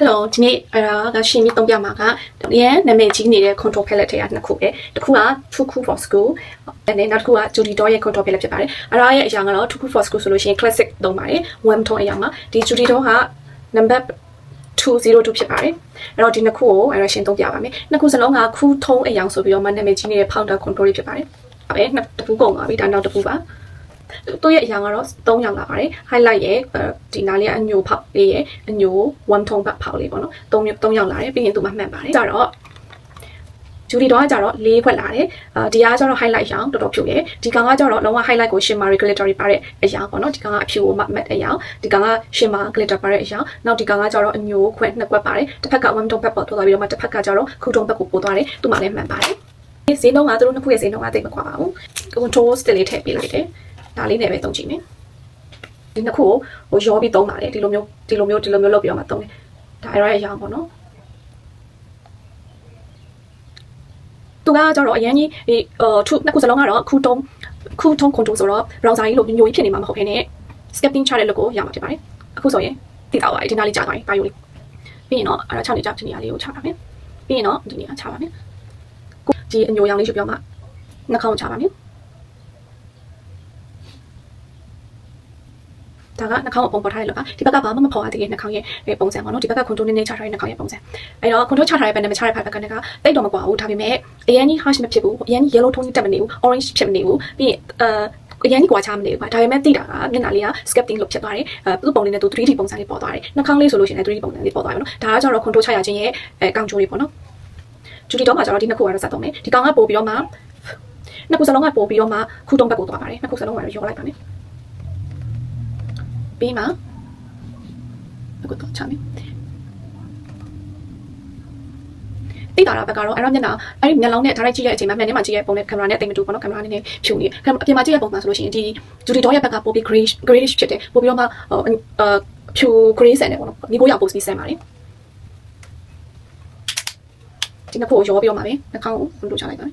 Hello ဒီနေ့အဲ့ဒါကရှင်းပြီးသုံးပြမှာကတကယ်နာမည်ကြီးနေတဲ့ control palette တွေကနှစ်ခုပဲတစ်ခုက True Cool for School နဲ့နောက်တစ်ခုက Judy Doll ရဲ့ control palette ဖြစ်ပါတယ်အဲ့ဒါရဲ့အရာကတော့ True Cool for School ဆိုလို့ရှိရင် classic သုံးပါတယ် one tone အရာမှာဒီ Judy Doll က number 202ဖြစ်ပါတယ်အဲ့တော့ဒီနှစ်ခုကိုအဲ့ဒါရှင်းသုံးပြပါမယ်နှစ်ခုစလုံးကခူးထုံးအရာဆိုပြီးတော့မှနာမည်ကြီးနေတဲ့ powder control တွေဖြစ်ပါတယ်အဲ့ပဲနှစ်တစ်ခုကုန်ပါပြီဒါနောက်တစ်ခုပါ သူ့ရဲ့အရာကတော့၃ရောင်လာပါတယ် highlight ရဲ့ဒီနားလေးကအညိုဖောက်လေးရဲ့အညို one tone ဘက်ဖောက်လေးပေါ့နော်၃မျိုး၃ရောင်လာတယ်ပြီးရင်သူမှမှန်ပါတယ်ကြတော့ဂျူလီတော့ကကြတော့၄ခွက်လာတယ်အာဒီကကျတော့ highlight ရောင်တော်တော်ဖြူတယ်ဒီကောင်ကကျတော့လုံးဝ highlight ကို shimmer glitter ပါတဲ့အရာပေါ့နော်ဒီကောင်ကအဖြူမမတ်အရာဒီကောင်က shimmer glitter ပါတဲ့အရာနောက်ဒီကောင်ကကျတော့အညိုခွက်နှစ်ခွက်ပါတယ်တစ်ဖက်က one tone ဘက်ပေါ်ထွက်သွားပြီးတော့မှတစ်ဖက်ကကျတော့ cool tone ဘက်ကိုပို့သွားတယ်သူ့မှာလည်းမှန်ပါတယ်ဈေးနှုန်းကသူတို့နှစ်ခုရဲ့ဈေးနှုန်းကတိတ်မကွာပါဘူး control still လေးထည့်ပေးလိုက်တယ် ဒါလေးနဲ့ပဲသုံးကြည့်မယ်ဒီနှစ်ခုကိုဟိုရောပြီးသုံးပါတယ်ဒီလိုမျိုးဒီလိုမျိုးဒီလိုမျိုးလုပ်ပြီးတော့မှသုံးတယ်ဒါအဲ့ရရဲ့အရာပေါ့နော်သူကကြတော့အရင်ကြီးဒီဟိုထုနှစ်ခုစလုံးကတော့ခုတုံးခုထုံး control ဆိုတော့ browser ကြီးလို့ညိုကြီးဖြစ်နေမှာမဟုတ်ဘဲနဲ့ scripting ချတဲ့လုပ်ကိုရမှာဖြစ်ပါတယ်အခုဆိုရင်တိတော့ပါတယ်ဒီနားလေးကြာသွားပြီဘာယူလေးပြီးရင်တော့အဲ့ဒါ6နေကြဒီနေရာလေးကိုချပါမယ်ပြီးရင်တော့ဒီနေရာချပါမယ်ဒီအညိုရောင်လေးယူပြောမှနှာခေါင်းချပါမယ် ဒါကနှာခေါင်းကိုပုံပေါ်ထားတဲ့လို့ပါဒီဘက်ကဘာမှမဖော်ရသေးတဲ့နှာခေါင်းရဲ့ပုံစံပေါ့နော်ဒီဘက်က control နည်းနည်းချထားတဲ့နှာခေါင်းရဲ့ပုံစံအဲ့တော့ control ချထားတဲ့ဘက်နဲ့မချထားတဲ့ဘက်ကလည်းတိတ်တော့မကွာဘူးဒါပေမဲ့အရင်ကြီး harsh မဖြစ်ဘူးအရင်ကြီး yellow tone တက်မနေဘူး orange ဖြစ်မနေဘူးပြီးရင်အဲအရင်ကြီးကွာချမနေဘူးကွာဒါပေမဲ့တိတာကမျက်နှာလေးက sculpting လုပ်ဖြစ်သွားတယ်အဲသူ့ပုံလေးနဲ့သူ 3D ပုံစံလေးပေါ်သွားတယ်နှာခေါင်းလေးဆိုလို့ရှိရင်လည်း 3D ပုံစံလေးပေါ်သွားပြီနော်ဒါကကျတော့ control ချရခြင်းရဲ့အဲကောင်းကျိုးလေးပေါ့နော်ဂျူဒီတော့မှာကျတော့ဒီနှစ်ခုကတော့စက်သုံးမယ်ဒီကောင်ကပို့ပြီးတော့မှနှစ်ခုစလုံးကပို့ပြီးတော့မှခုတုံးဘက်ကိုသွားပါတယ်နှစ်ခုစလုံးကတော့ရောလိုက်ပါမယ် ပြီးမှအခုတော့ချမယ်တိတာဘက်ကတော့အဲ့တော့မျက်နှာအဲ့ဒီမျက်လုံးနဲ့ direct ကြည့်တဲ့အချိန်မှာမျက်နှာမှာကြည့်ရဲ့ပုံနဲ့ကင်မရာနဲ့တိတ်မတူဘူးနော်ကင်မရာနဲ့နေဖြူနေအပြင်မှာကြည့်ရဲ့ပုံမှာဆိုလို့ရှိရင်ဒီဂျူဒီတော့ရဲ့ဘက်ကပို့ပြီး grayish grayish ဖြစ်တယ်ပို့ပြီးတော့မှအာဖြူ gray ဆန်တယ်ပေါ့နော်ဒီကိုရောက်ပို့ပြီးဆန်ပါတယ်ဒီနှစ်ခုကိုရောပြီးတော့မှာပဲနှာခေါင်းကို control ချလိုက်ပါမယ်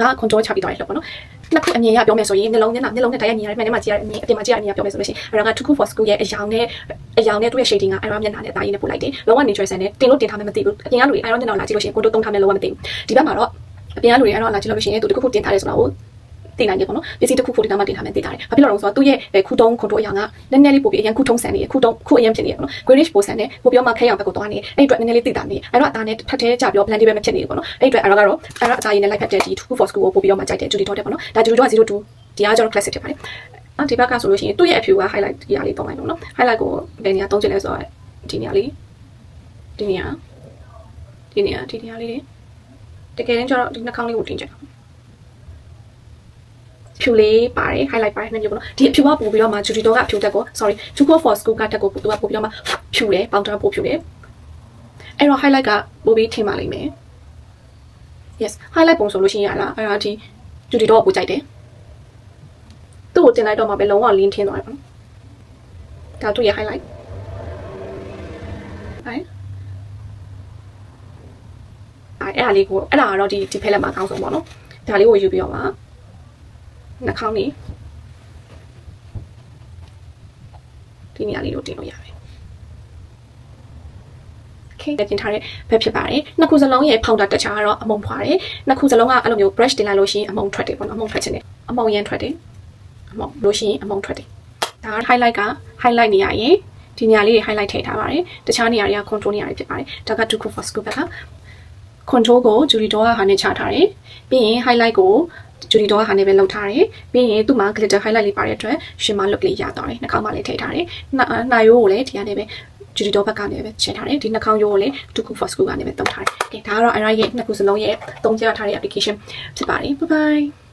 ဒါ control ချပြီးသွားတယ်လို့ပေါ့နော် နှစ်ခုအမြင်ရပြောမယ်ဆိုရင်နှလုံးမျက်နှာမျက်လုံးနဲ့တိုင်းရမြင်ရတဲ့မျက်နှာမှာကြည့်ရတဲ့အမြင်အပြင်မှာကြည့်ရတဲ့အမြင်ပြောမယ်ဆိုလို့ရှိရင်အဲ့ဒါက Tuku for School ရဲ့အယောင်နဲ့အယောင်နဲ့သူ့ရဲ့ shading ကအဲ့ဒါမျက်နှာနဲ့ဒါရင်းနဲ့ပို့လိုက်တယ်လုံးဝ natural ဆန်နဲ့တင်လို့တင်ထားမှမသိဘူးအပြင်ကလူတွေအဲ့ဒါမျက်နှာကိုလာကြည့်လို့ရှိရင်ကိုတို့သုံးထားမှလုံးဝမသိဘူးဒီဘက်မှာတော့အပြင်ကလူတွေအဲ့တော့လာကြည့်လို့ရှိရင်သူတခုခုတင်ထားတယ်ဆိုတာကို တင်နိုင်တယ်ပေါ့နော်ပစ္စည်းတစ်ခုခုဒီကမှတင်ထားမှတင်ထားတယ်ဘာဖြစ်လို့လဲဆိုတော့သူ့ရဲ့ခုတုံးခွန်တို့အရာကနည်းနည်းလေးပို့ပြီးအရင်ခုထုံးဆန်နေခုတုံးခုအရင်ဖြစ်နေတယ်ပေါ့နော် greenish ပိုဆန်နေပို့ပြီးတော့မှခဲရောင်ဘက်ကိုသွားနေအဲ့အတွက်နည်းနည်းလေးတိတာနေအဲ့တော့အသားနဲ့ထပ်ထဲကြပြီးတော့ blend ပဲမဖြစ်နေဘူးပေါ့နော်အဲ့အတွက်အဲ့တော့ကတော့အဲ့တော့အသားရည်နဲ့လိုက်ဖက်တဲ့ဒီ two for school ကိုပို့ပြီးတော့မှကြိုက်တယ် Judy Dot တဲ့ပေါ့နော်ဒါ Judy Dot 02ဒီအားကျတော့ classic ဖြစ်ပါတယ်အဲ့ဒီဘက်ကဆိုလို့ရှိရင်သူ့ရဲ့အဖြူက highlight ဒီအားလေးပုံလိုက်တော့နော် highlight ကိုဘယ်နေရာသုံးချင်လဲဆိုတော့ဒီနေရာလေးဒီနေရာဒီနေရာဒီနေရာလေးတကယ်တမ်းကျတော့ဒီနှာခေါင်းလေးကိုတင်ချင်တာ ဖြူလေးပါတယ် highlight ပါတယ်နှစ်မျိုးပေါ့နော်ဒီအဖြူကပို့ပြီးတော့မှ Judy Dog ကအဖြူတက်ကို sorry Juko for school ကတက်ကိုသူကပို့ပြီးတော့မှဖြူတယ် powder ပို့ဖြူတယ်အဲ့တော့ highlight ကပို့ပြီးထင်ပါလိမ့်မယ် yes highlight ပုံဆိုလို့ရှိရင်ရလားအဲ့ဒါဒီ Judy Dog ကိုပို့ကြိုက်တယ်သူ့ကိုတင်လိုက်တော့မှပဲလုံးဝလင်းထင်းသွားတယ်ပေါ့နော်ဒါသူ့ရဲ့ highlight ဟိုင်အဲ့အဲ့ဒါလေးကိုအဲ့ဒါကတော့ဒီဒီဖက်လက်မှာအကောင်းဆုံးပေါ့နော်ဒါလေးကိုယူပြီးတော့မှ နှာခေါင်းလေးဒီနေရာလေးကိုတင်လို့ရတယ် Okay တင်ထားတဲ့ဘက်ဖြစ်ပါတယ်နှစ်ခုစလုံးရဲ့ powder တက်ချာကတော့အမုံဖွာတယ်နှစ်ခုစလုံးကအဲ့လိုမျိုး brush တင်လိုက်လို့ရှိရင်အမုံထွက်တယ်ပေါ့နော်အမုံထွက်ခြင်းတယ်အမုံရန်ထွက်တယ်အမုံလို့ရှိရင်အမုံထွက်တယ်ဒါက highlight က highlight နေရရင်ဒီနေရာလေးတွေ highlight ထည့်ထားပါတယ်တခြားနေရာတွေက control နေရာတွေဖြစ်ပါတယ်ဒါက Duco for School ဘက်က control ကို Julie Doll ကဟာနဲ့ချထားတယ်ပြီးရင် highlight ကို Julie Doll ကဟာနဲ့ပဲလုပ်ထားတယ်ပြီးရင်သူ့မှာ glitter highlight လေးပါတဲ့အတွက်ရှင်မ look လေးရသွားတယ်နှာခေါင်းမှာလည်းထည့်ထားတယ်နှာရိုးကိုလည်းဒီကနေပဲ Judy Doll ဘက်ကနေပဲချက်ထားတယ်ဒီနှာခေါင်းရိုးကိုလည်း Tuku for School ကနေပဲတုံးထားတယ်။ကဲဒါကတော့ Ara ရဲ့နှစ်ခုစလုံးရဲ့တုံးကြထားတဲ့ application ဖြစ်ပါတယ်။ Bye bye